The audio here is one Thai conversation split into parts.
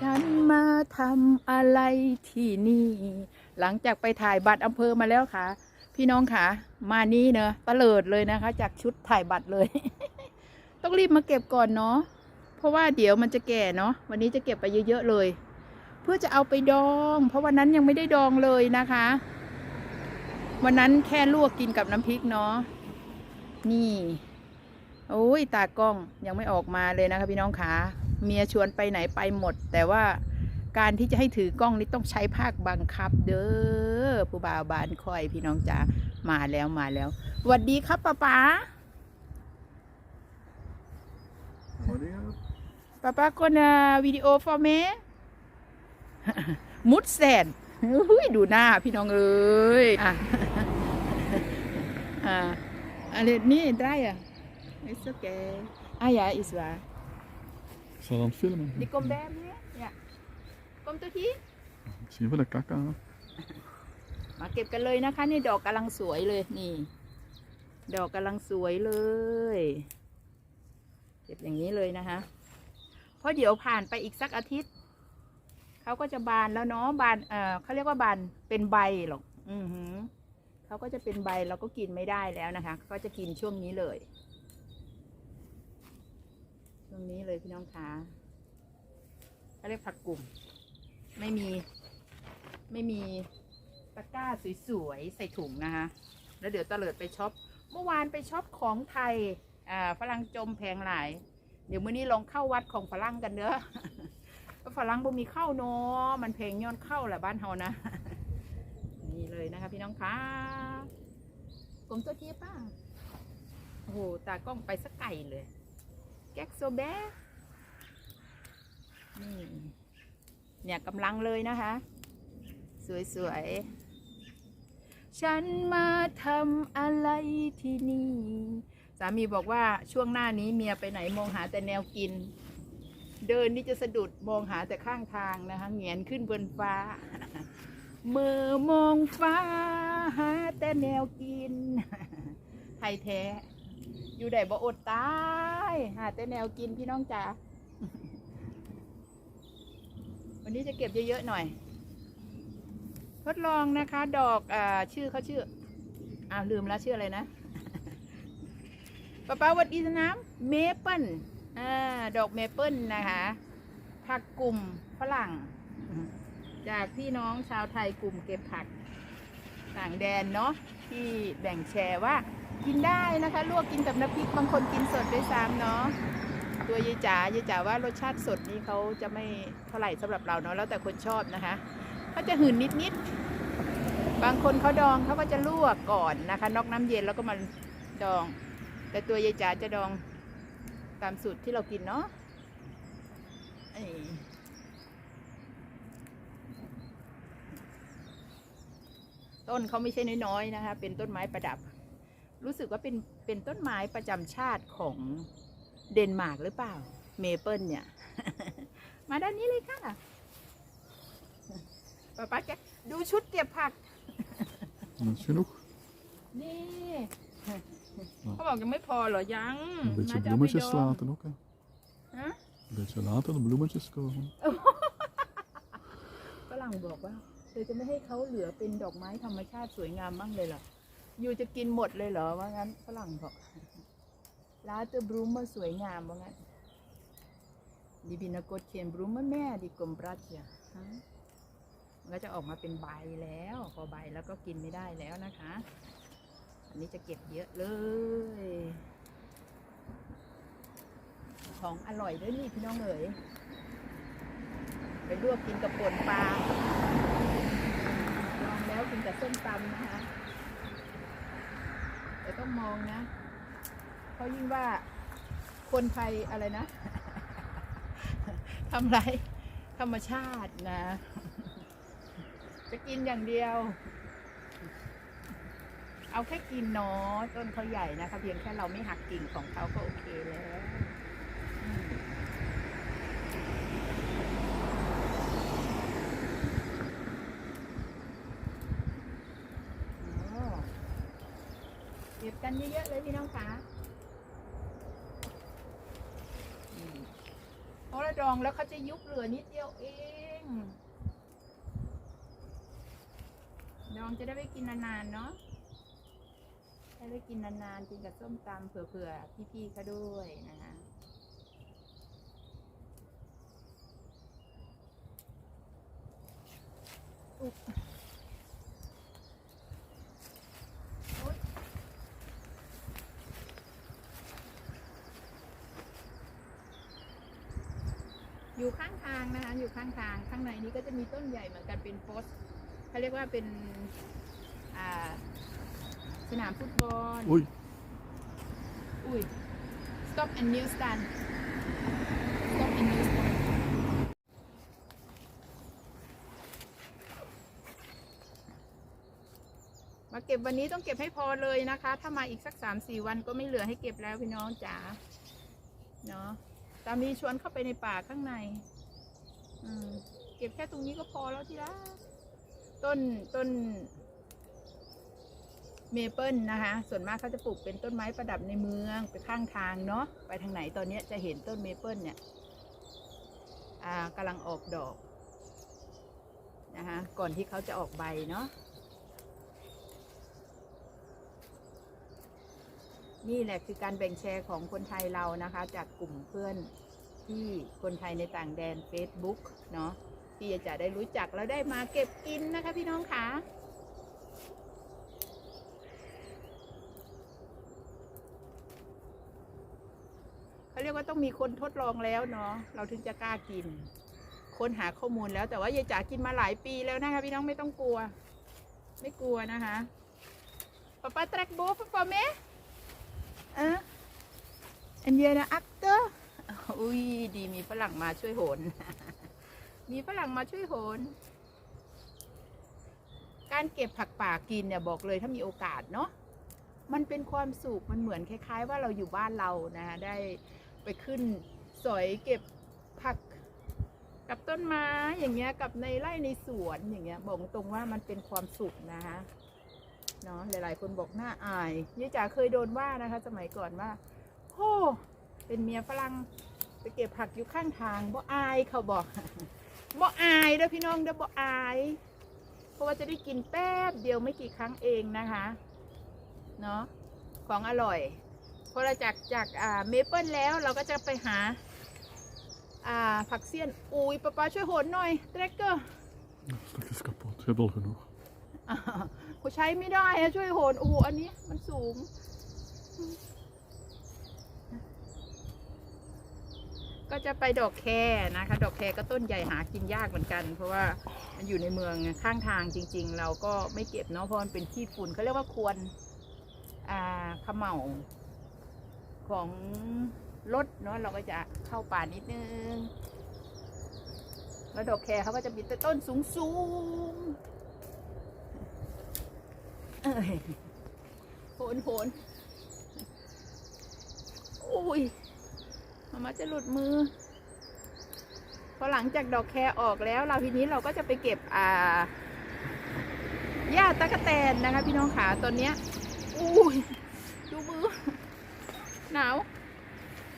ฉันมาทำอะไรที่นี่ หลังจากไปถ่ายบัตรอำเภอมาแล้วค่ะ พี่น้องค่ะ มานี่เนอะตะเลิดเลยนะคะ จากชุดถ่ายบัตรเลย ต้องรีบมาเก็บก่อนเนาะเพราะว่าเดี๋ยวมันจะแก่เนาะวันนี้จะเก็บไปเยอะๆเลย เพื่อจะเอาไปดอง เพราะวันนั้นยังไม่ได้ดองเลยนะคะ วันนั้นแค่ลวกกินกับน้ำพริกเนาะนี่โอ้ยตากล้องยังไม่ออกมาเลยนะคะพี่น้องขา เมียชวนไปไหนไปหมด แต่ว่าการที่จะให้ถือกล้องนี่ต้องใช้ภาคบังคับ เด้อผู้บ่าวบานคอยพี่น้องจ๋ามาแล้วมาแล้วสวัสดีครับป้าป๋า Wanneer? ป้าป๋าคนอะวิดีโอฟอร์เมมุดแสนอุ้ยดูหน้าพี่น้องเอ้ยอะอะอะไรนี่ได้อะ it's okay อะอย่า is waar Ik zal aan het filmen. Die komt bij me? Ja. Komt toch hier? Ik zie wel een kaka. มาเก็บกันเลยนะคะ นี่ดอกกำลังสวยเลยนี่ ดอกกำลังสวยเลย เก็บอย่างนี้เลยนะคะ เพราะเดี๋ยวผ่านไปอีกสักอาทิตย์เขาก็จะบานแล้วเนาะบานเออเขาเรียกว่าบานเป็นใบหรอก อือหือเขาก็จะเป็นใบเราก็กินไม่ได้แล้วนะคะ ก็จะกินช่วงนี้เลย ช่วงนี้เลยพี่น้องคะเขาเรียกผักกลุ่ม ไม่มี ไม่มีตะกร้าสวยๆใส่ถุงนะคะ แล้วเดี๋ยวตะเลิดไปช็อป เมื่อวานไปช็อปของไทย อ่าฝรั่งจมแพงหลาย เดี๋ยวมื้อนี้ลองเข้าวัดของฝรั่งกันเด้อก็ฝรั่งบ่มีเข้าเนาะมันเพลงย้อนเข้าแหละบ้านเฮานะ นี่เลยนะคะพี่น้องคะกลมตัวเทียป้าโอ้โห ตากล้องไปสักไก่เลย แก๊กโซแบนี่เนี่ยกำลังเลยนะคะ สวยๆ ฉันมาทำอะไรที่นี่ สามีบอกว่าช่วงหน้านี้เมียไปไหนมองหาแต่แนวกิน เดินนี่จะสะดุดมองหาแต่ข้างทางนะคะเงียนขึ้นบนฟ้าเมื่อมองฟ้าหาแต่แนวกินไทยแท้ อยู่ไหนบ่อดตายหาแต่แนวกินพี่น้องจ๋าวันนี้จะเก็บเยอะๆหน่อย ทดลองนะคะ ดอกอ่าชื่อเขาชื่ออ้าวลืมแล้วชื่ออะไรนะป้าป้าวัดอีสน้ำเมเปิลอ่าดอกเมเปิลนะคะผักกลุ่มฝรั่ง จากพี่น้องชาวไทยกลุ่มเก็บผักต่างแดนเนาะที่แบ่งแชร์ว่า กินได้นะคะ ลวกกินกับน้ำพริกบางคนกินสดด้วยซ้ำเนาะตัวยายจ๋ายายจ๋าว่ารสชาติสดนี้เขาจะไม่เท่าไหร่สำหรับเราเนาะแล้วแต่คนชอบนะคะเขาจะหืนนิดๆบางคนเขาดองเขาก็จะลวกก่อนนะคะ นอกน้ำเย็นแล้วก็มาดอง แต่ตัวยายจ๋าจะดองตามสูตรที่เรากินเนาะต้นเขาไม่ใช่น้อยๆนะคะ เป็นต้นไม้ประดับ รู้สึกว่าเป็นเป็นต้นไม้ประจำชาติของเดนมาร์กหรือเปล่า เมเปิลเนี่ย มาด้านนี้เลยค่ะป้าป้าแกดูชุดเก็บผัก Dat is genoeg. นี่ เขาบอกยังไม่พอเหรอยัง Een beetje น่าจะเอาไป bloemetjes ดอง laten ook. Hè. ฮะ Een beetje later de bloemetjes komen. ฝรั่งบอกว่าเธอจะไม่ให้เขาเหลือเป็นดอกไม้ธรรมชาติสวยงามบ้างเลยเหรอ อยู่จะกินหมดเลยเหรอว่างั้นฝรั่งบอกลาเตอร์บรูมมาสวยงามว่างั้นดีบินากดเขียนบรูมมาแม่ดีกลมปรัชญาฮะมันก็จะออกมาเป็นใบแล้ว พอใบแล้วก็กินไม่ได้แล้วนะคะ อันนี้จะเก็บเยอะเลย ของอร่อยด้วยนี่พี่น้องเอ๋ยไปลวกกินกับป่นปลาลองแล้วกินกับส้มตำนะคะ แต่ต้องมองนะเพราะยิ่งว่าคนไทยอะไรนะทำไรธรรมชาตินะ จะกินอย่างเดียว เอาแค่กินเนาะต้นเขาใหญ่นะคะ เพียงแค่เราไม่หักกิ่งของเขาก็โอเคแล้วอืม โอ้เก็บกันเยอะๆเลยพี่น้องคะอืมเพราะเราดองแล้วเขาจะยุบเหลือนิดเดียวเอง ดองจะได้ไปกินนานๆเนาะได้ไปกินนานๆกินกับส้มตำเผื่อๆพี่ๆเขาด้วยนะคะอุ๊ยโอ๊ยอยู่ข้างทาง นะคะอยู่ข้างทางข้างในนี้ก็จะมีต้นใหญ่เหมือนกันเป็นโพสต์เขาเรียกว่าเป็นอ่าสนามฟุตบอล Oei. อุ้ย stop and kneel stand stop and kneel stand มาเก็บวันนี้ต้องเก็บให้พอเลยนะคะ ถ้ามาอีกสักสามสี่วันก็ไม่เหลือให้เก็บแล้วพี่น้องจ๋า เนาะตามีชวนเข้าไปในป่าข้างใน อืมเก็บแค่ตรงนี้ก็พอแล้วทีละต้นต้น เมเปิลนะคะ ส่วนมากเขาจะปลูกเป็นต้นไม้ประดับในเมืองไปข้างทางเนาะไปทางไหนตอนนี้จะเห็นต้นเมเปิลเนี่ยอ่ากำลังออกดอกนะคะก่อนที่เขาจะออกใบเนาะนี่แหละคือการแบ่งแชร์ของคนไทยเรานะคะ จากกลุ่มเพื่อน ที่คนไทยในต่างแดน Facebook เนาะที่จะได้รู้จักแล้วได้มาเก็บกินนะคะพี่น้องค่ะเขาเรียกว่าต้องมีคนทดลองแล้วเนาะเราถึงจะกล้ากิน ค้นหาข้อมูลแล้วแต่ว่ายายจ๋ากินมาหลายปีแล้วนะคะพี่น้องไม่ต้องกลัว ไม่กลัวนะคะป๊าป๊าแทร็กโบฟฟอร์เมเอออันเดียนะอัปเต อุ้ยดีมีฝรั่งมาช่วยโหน มีฝรั่งมาช่วยโหน การเก็บผักป่ากินเนี่ยบอกเลยถ้ามีโอกาสเนาะมันเป็นความสุขมันเหมือนคล้าย ๆ ว่าเราอยู่บ้านเรานะคะได้ไปขึ้นสอยเก็บผักกับต้นไม้อย่างเงี้ยกับในไร่ในสวนอย่างเงี้ยบอกตรงว่ามันเป็นความสุขนะคะเนาะหลาย ๆ คนบอกน่าอายยายจ๋าเคยโดนว่านะคะ สมัยก่อนว่าโอ้เป็นเมียฝรั่ง เก็บผักอยู่ข้างทางบ่อายเขาบอกบ่อายเด้อพี่น้องเด้อบ่อาย เพราะว่าจะได้กินแป๊บเดียวไม่กี่ครั้งเองนะคะเนาะของอร่อยพอเราจากจากอ่าเมเปิลแล้วเราก็จะไปหาอ่าผักเสี้ยนอุ้ยป้าป้าช่วยโหนหน่อยเทรกเกอร์ Dat stuk is kapot. Je hebt al genoeg. กูใช้ไม่ได้อะช่วยโหนโอ้โหอันนี้มันสูง ก็จะไปดอกแคนะคะ ดอกแคก็ต้นใหญ่หากินยากเหมือนกัน เพราะว่ามันอยู่ในเมืองข้างทางจริง ๆ เราก็ไม่เก็บเนาะเพราะมันเป็นขี้ฝุ่นเขาเรียกว่าควรอ่าเขม่าของรถเนาะเราก็จะเข้าป่านิดนึงแล้วดอกแคเขาก็จะมีแต่ต้นสูงสูงโหนโหนโอ้ย มามาจะหลุดมือ พอหลังจากดอกแคออกแล้ว เราทีนี้เราก็จะไปเก็บอ่าหญ้าตะกะแตนนะคะ พี่น้องขาตอนเนี้ยอุ้ยดูมือ หนาว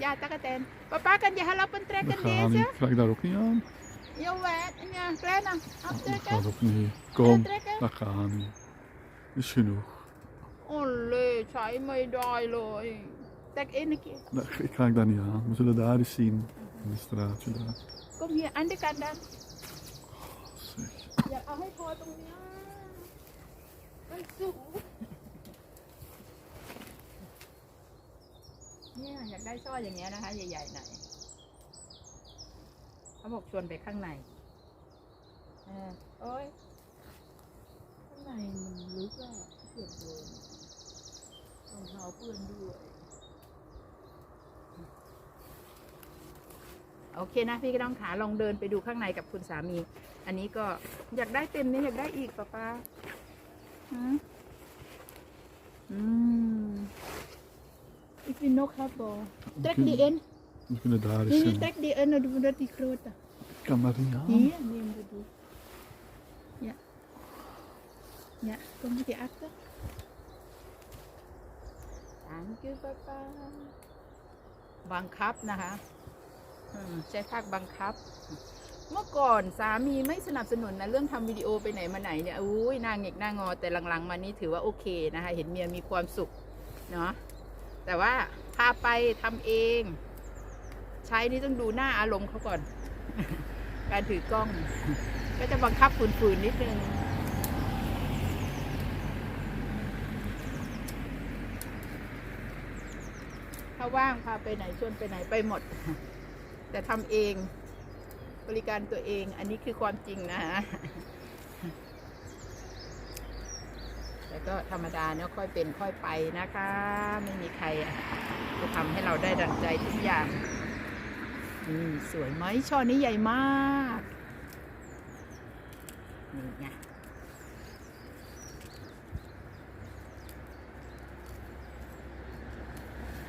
หญ้าตะกะแตนป้าป้ากันอย่าให้เราเป็นแตร Dat กันเด gaat ซ niet. Ga ik daar ook niet aan? เยาแหวนอันเนี้ยแกล้นะเอา Dat เตรกัน gaat ook niet. Kom, trekken. dat gaat niet. Is genoeg. โอ้เลยใช้ไม่ได้เลย แตกเอ็นกี้ Dat, ik ga ik daar niet aan. We zullen daar eens zien. In het straatje daar. ก็มีอันเดียวกันดัน Zeg. อยากเอาให้พอตรงเนี้ยมันสูงเนี่ยอยากได้ช่ออย่างเงี้ยนะคะ ใหญ่ๆหน่อยเขาบอกชวนไปข้างในเออโอ้ยข้างในมันลึกอะเปื่อนเดินรองเท้าเปื้อนด้วย โอเคนะพี่ก็ต้องขาลองเดินไปดูข้างในกับคุณสามี อันนี้ก็อยากได้เต็มนี้อยากได้อีกป้าป้าหืมอืมอีกนกครับบอ trek die in We kunnen daar eens nee nee zien. trek die in dan doen we dat die grote Ik kan daar niet aan. hier neem we die ja ja kom met die achter thank you ป้าป้าบังคับนะคะอืม ใช้ภาคบังคับ เมื่อก่อนสามีไม่สนับสนุนนะเรื่องทำวิดีโอไปไหนมาไหนเนี่ยอุ้ยนางเงกหน้างอแต่หลังๆ มานี้ถือว่าโอเคนะคะ เห็นเมียมีความสุขเนาะแต่ว่าพาไปทำเอง ใช้นี่ต้องดูหน้าอารมณ์เขาก่อน การถือกล้อง ก็จะบังคับฝืนๆนิดนึงถ้าว่างพาไปไหนชวนไปไหนไปหมด แต่ทำเองบริการตัวเอง อันนี้คือความจริงนะฮะแต่ก็ธรรมดาเนาะค่อยเป็นค่อยไปนะคะ ไม่มีใครจะทำให้เราได้ดังใจทุกอย่างนี่สวยไหมช่อนี้ใหญ่มากนี่ไง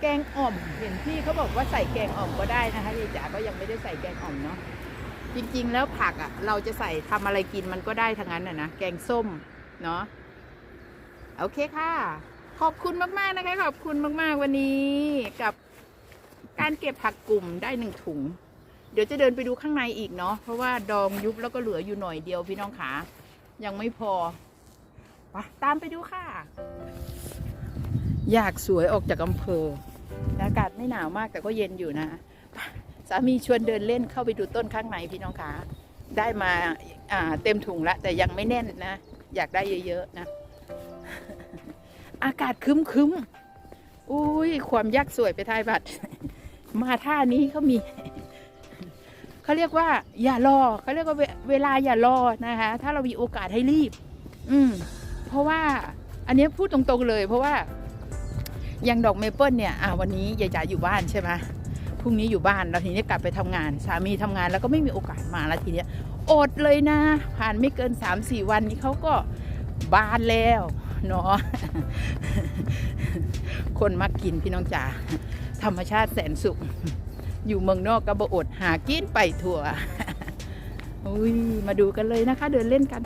แกงอ่อมเห็นพี่เขาบอกว่าใส่แกงอ่อมก็ได้นะคะยายจ๋าก็ยังไม่ได้ใส่แกงอ่อมเนาะจริงๆ แล้วผักอะ เราจะใส่ทำอะไรกินมันก็ได้ทั้งนั้นน่ะนะแกงส้มเนาะโอเคค่ะ ขอบคุณมากๆนะคะ ขอบคุณมากๆวันนี้กับการเก็บผักกลุ่มได้หนึ่งถุง เดี๋ยวจะเดินไปดูข้างในอีกเนาะเพราะว่าดองยุบแล้วก็เหลืออยู่หน่อยเดียวพี่น้องขายังไม่พอไปตามไปดูค่ะ อยากสวยออกจากอำเภอ อากาศไม่หนาวมากแต่ก็เย็นอยู่นะ สามีชวนเดินเล่นเข้าไปดูต้นข้างในพี่น้องคะได้มาอ่าเต็มถุงละแต่ยังไม่แน่นนะ อยากได้เยอะๆนะ อากาศคึมคึมอุ้ยความยากสวยไปทายบัตร มาท่านี้เขามี เขาเรียกว่า อย่ารอเขาเรียกว่าเวเวลาอย่ารอนะคะ ถ้าเรามีโอกาสให้รีบ อืม เพราะว่า อันนี้พูดตรงๆเลย เพราะว่า อย่างดอกเมเปิลเนี่ยอ่าวันนี้ยายจ๋าอยู่บ้านใช่ไหมพรุ่งนี้อยู่บ้านแล้วทีนี้กลับไปทำงาน สามีทำงานแล้วก็ไม่มีโอกาสมาแล้วทีเนี้ยอดเลยนะ ผ่านไม่เกิน 3 4 วันนี้เขาก็บานแล้วเนาะคนมักกินพี่น้องจ๋าธรรมชาติแสนสุข อยู่เมืองนอกก็บอดหากินไปทั่วอุ้ยมาดูกันเลยนะคะ เดินเล่นกัน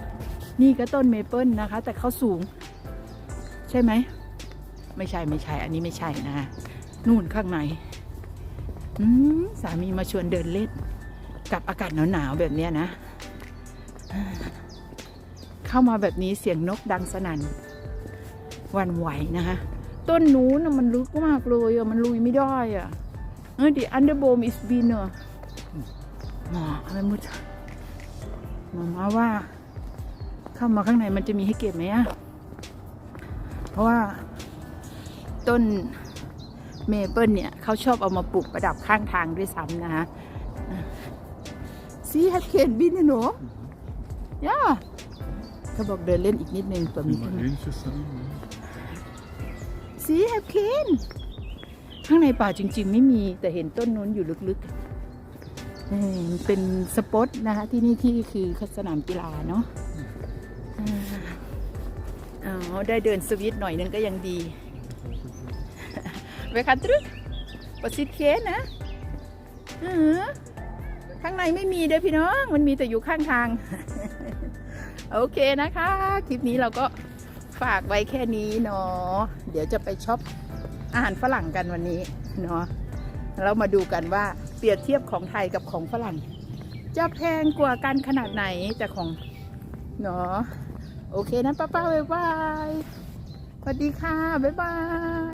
นี่ก็ต้นเมเปิลนะคะ แต่เขาสูง ใช่ไหม ไม่ใช่ไม่ใช่อันนี้ไม่ใช่นะนู่นข้างในสามีมาชวนเดินเล่น กับอากาศหนาวๆแบบเนี้ยนะ เข้ามาแบบนี้เสียงนกดังสนั่นวันไหวนะคะต้นนู้นน่ะมันลึกมากเลยอะมันลุยไม่ได้อะเออ the underbone is been อะหมออะไรมุดหมอมาว่า เข้ามาข้างในมันจะมีให้เก็บไหมอะ เพราะว่า ต้นเมเปิลเนี่ยเขาชอบเอามาปลูกประดับข้างทางด้วยซ้ำนะคะซีแฮปเคนบินหนูย่าเขาบอกเดินเล่นอีกนิดนึงตัวมี Maar ข้างใน eentje staan. hè. ซีแฮปเคนข้างในป่าจริง ๆ ไม่มีแต่เห็นต้นนู้นอยู่ลึกๆเออมันเป็นสปอตนะคะที่นี่ที่คือสนามกีฬาเนาะอ่าอ๋อได้เดินสวิตหน่อยนึงก็ยังดี ไปคันตรึกประสิทธิ์เคสนะเออข้างในไม่มีเด้อพี่น้อง มันมีแต่อยู่ข้างทาง โอเคนะคะ คลิปนี้เราก็ฝากไว้แค่นี้เนาะ เดี๋ยวจะไปช็อปอาหารฝรั่งกันวันนี้เนาะ เรามาดูกันว่าเปรียบเทียบของไทยกับของฝรั่ง จะแพงกว่ากันขนาดไหนแต่ของเนาะ โอเคนะป้าป้าบ๊ายบายสวัสดีค่ะ บ๊ายบาย